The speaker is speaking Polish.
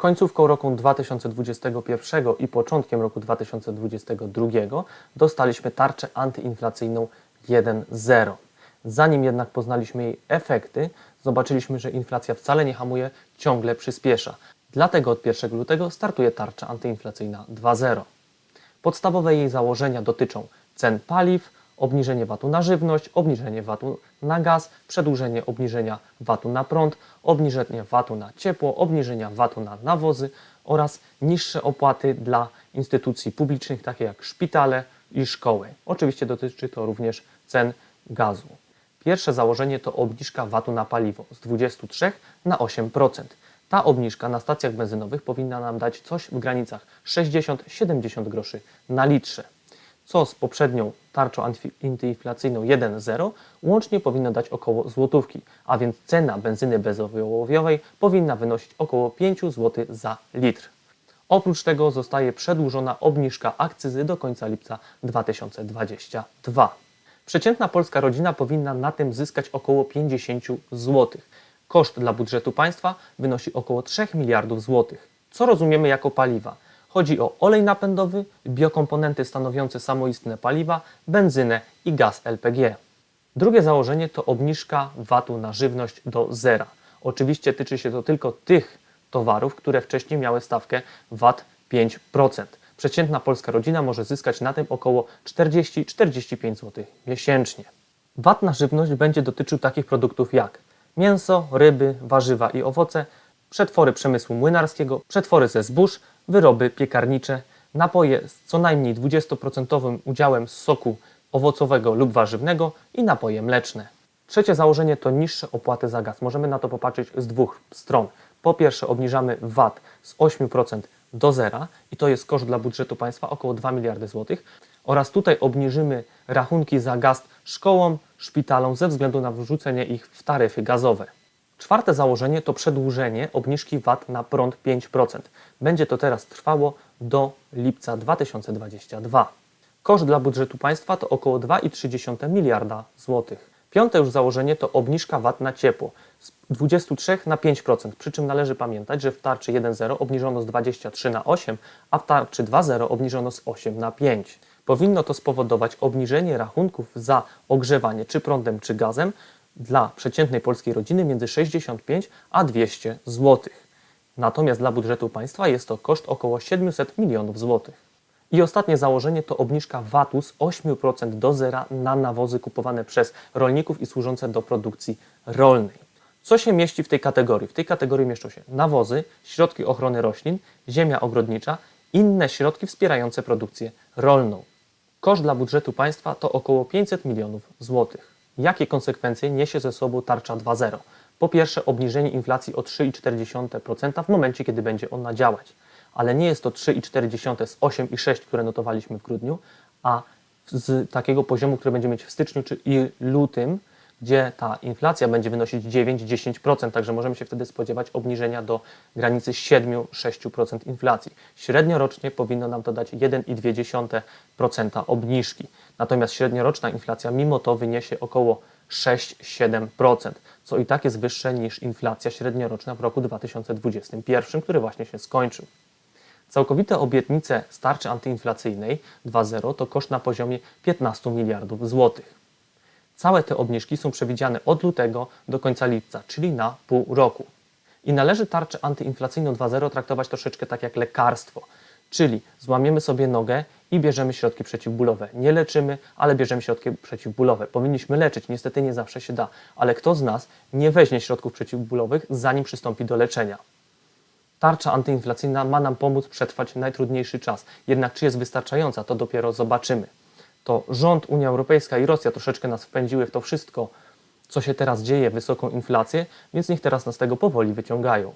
Końcówką roku 2021 i początkiem roku 2022 dostaliśmy tarczę antyinflacyjną 1.0. Zanim jednak poznaliśmy jej efekty, zobaczyliśmy, że inflacja wcale nie hamuje, ciągle przyspiesza. Dlatego od 1 lutego startuje tarcza antyinflacyjna 2.0. Podstawowe jej założenia dotyczą cen paliw, obniżenie VAT-u na żywność, obniżenie VAT-u na gaz, przedłużenie obniżenia VAT-u na prąd, obniżenie VAT-u na ciepło, obniżenia VAT-u na nawozy oraz niższe opłaty dla instytucji publicznych, takie jak szpitale i szkoły. Oczywiście dotyczy to również cen gazu. Pierwsze założenie to obniżka VAT-u na paliwo z 23 na 8%. Ta obniżka na stacjach benzynowych powinna nam dać coś w granicach 60-70 groszy na litrze, co z poprzednią tarczą anty- antyinflacyjną 1.0 łącznie powinno dać około złotówki, a więc cena benzyny bezołowiowej powinna wynosić około 5 zł za litr. Oprócz tego zostaje przedłużona obniżka akcyzy do końca lipca 2022. Przeciętna polska rodzina powinna na tym zyskać około 50 zł. Koszt dla budżetu państwa wynosi około 3 miliardów złotych. Co rozumiemy jako paliwa? Chodzi o olej napędowy, biokomponenty stanowiące samoistne paliwa, benzynę i gaz LPG. Drugie założenie to obniżka VAT-u na żywność do zera. Oczywiście tyczy się to tylko tych towarów, które wcześniej miały stawkę VAT 5%. Przeciętna polska rodzina może zyskać na tym około 40-45 zł miesięcznie. VAT na żywność będzie dotyczył takich produktów jak mięso, ryby, warzywa i owoce, przetwory przemysłu młynarskiego, przetwory ze zbóż, wyroby piekarnicze, napoje z co najmniej 20% udziałem soku owocowego lub warzywnego i napoje mleczne. Trzecie założenie to niższe opłaty za gaz. Możemy na to popatrzeć z dwóch stron. Po pierwsze obniżamy VAT z 8% do zera i to jest koszt dla budżetu państwa około 2 miliardy złotych oraz tutaj obniżymy rachunki za gaz szkołom, szpitalom ze względu na wrzucenie ich w taryfy gazowe. Czwarte założenie to przedłużenie obniżki VAT na prąd 5%. Będzie to teraz trwało do lipca 2022. Koszt dla budżetu państwa to około 2,3 miliarda złotych. Piąte już założenie to obniżka VAT na ciepło z 23 na 5%, przy czym należy pamiętać, że w tarczy 1.0 obniżono z 23 na 8, a w tarczy 2.0 obniżono z 8 na 5. Powinno to spowodować obniżenie rachunków za ogrzewanie czy prądem, czy gazem dla przeciętnej polskiej rodziny między 65 a 200 zł. Natomiast dla budżetu państwa jest to koszt około 700 milionów złotych. I ostatnie założenie to obniżka VAT-u z 8% do zera na nawozy kupowane przez rolników i służące do produkcji rolnej. Co się mieści w tej kategorii? W tej kategorii mieszczą się nawozy, środki ochrony roślin, ziemia ogrodnicza, inne środki wspierające produkcję rolną. Koszt dla budżetu państwa to około 500 milionów złotych. Jakie konsekwencje niesie ze sobą tarcza 2.0? Po pierwsze, obniżenie inflacji o 3,4% w momencie, kiedy będzie ona działać. Ale nie jest to 3,4 z 8,6, które notowaliśmy w grudniu, a z takiego poziomu, który będziemy mieć w styczniu czy i lutym, gdzie ta inflacja będzie wynosić 9-10%, także możemy się wtedy spodziewać obniżenia do granicy 7-6% inflacji. Średnio rocznie powinno nam to dać 1,2% obniżki. Natomiast średnioroczna inflacja mimo to wyniesie około 6-7%, co i tak jest wyższe niż inflacja średnioroczna w roku 2021, który właśnie się skończył. Całkowite obietnice starczy antyinflacyjnej 2.0 to koszt na poziomie 15 miliardów złotych. Całe te obniżki są przewidziane od lutego do końca lipca, czyli na pół roku. I należy tarczę antyinflacyjną 2.0 traktować troszeczkę tak jak lekarstwo, czyli złamiemy sobie nogę i bierzemy środki przeciwbólowe. Nie leczymy, ale bierzemy środki przeciwbólowe. Powinniśmy leczyć, niestety nie zawsze się da, ale kto z nas nie weźmie środków przeciwbólowych, zanim przystąpi do leczenia? Tarcza antyinflacyjna ma nam pomóc przetrwać najtrudniejszy czas. Jednak czy jest wystarczająca, to dopiero zobaczymy. To rząd, Unia Europejska i Rosja troszeczkę nas wpędziły w to wszystko, co się teraz dzieje, wysoką inflację, więc niech teraz nas tego powoli wyciągają.